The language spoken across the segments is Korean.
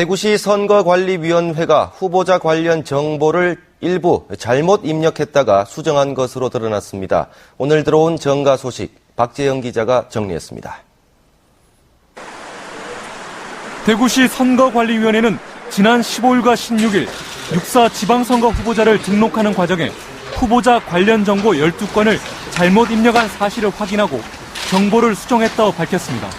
대구시 선거관리위원회가 후보자 관련 정보를 일부 잘못 입력했다가 수정한 것으로 드러났습니다. 오늘 들어온 정가 소식 박재영 기자가 정리했습니다. 대구시 선거관리위원회는 지난 15일과 16일 6사 지방선거 후보자를 등록하는 과정에 후보자 관련 정보 12건을 잘못 입력한 사실을 확인하고 정보를 수정했다고 밝혔습니다.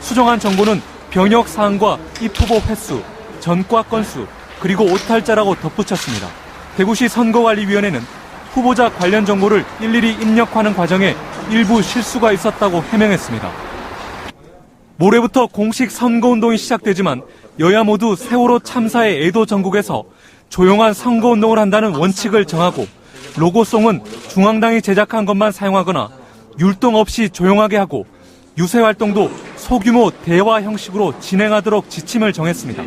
수정한 정보는 병역 사항과 입후보 횟수, 전과 건수, 그리고 오탈자라고 덧붙였습니다. 대구시 선거관리위원회는 후보자 관련 정보를 일일이 입력하는 과정에 일부 실수가 있었다고 해명했습니다. 모레부터 공식 선거운동이 시작되지만 여야 모두 세월호 참사의 애도 전국에서 조용한 선거운동을 한다는 원칙을 정하고 로고송은 중앙당이 제작한 것만 사용하거나 율동 없이 조용하게 하고 유세 활동도 소규모 대화 형식으로 진행하도록 지침을 정했습니다.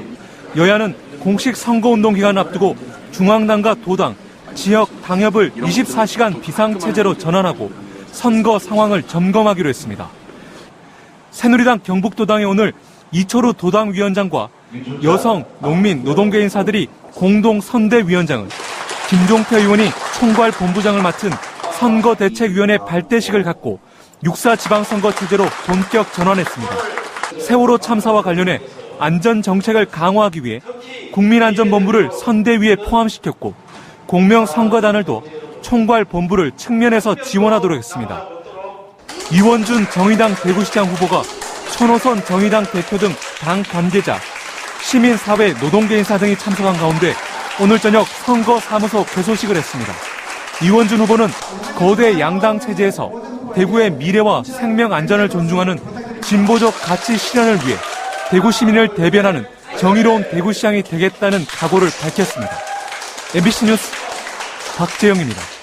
여야는 공식 선거운동 기간 앞두고 중앙당과 도당, 지역 당협을 24시간 비상체제로 전환하고 선거 상황을 점검하기로 했습니다. 새누리당 경북도당에 오늘 이철우 도당위원장과 여성, 농민, 노동계 인사들이 공동 선대위원장을, 김종태 의원이 총괄 본부장을 맡은 선거대책위원회 발대식을 갖고 육사 지방선거 체제로 본격 전환했습니다. 세월호 참사와 관련해 안전 정책을 강화하기 위해 국민안전본부를 선대위에 포함시켰고 공명선거단을도 총괄 본부를 측면에서 지원하도록 했습니다. 이원준 정의당 대구시장 후보가 천호선 정의당 대표 등 당 관계자, 시민사회 노동계 인사 등이 참석한 가운데 오늘 저녁 선거사무소 개소식을 했습니다. 이원준 후보는 거대 양당 체제에서 대구의 미래와 생명 안전을 존중하는 진보적 가치 실현을 위해 대구 시민을 대변하는 정의로운 대구시장이 되겠다는 각오를 밝혔습니다. MBC 뉴스 박재영입니다.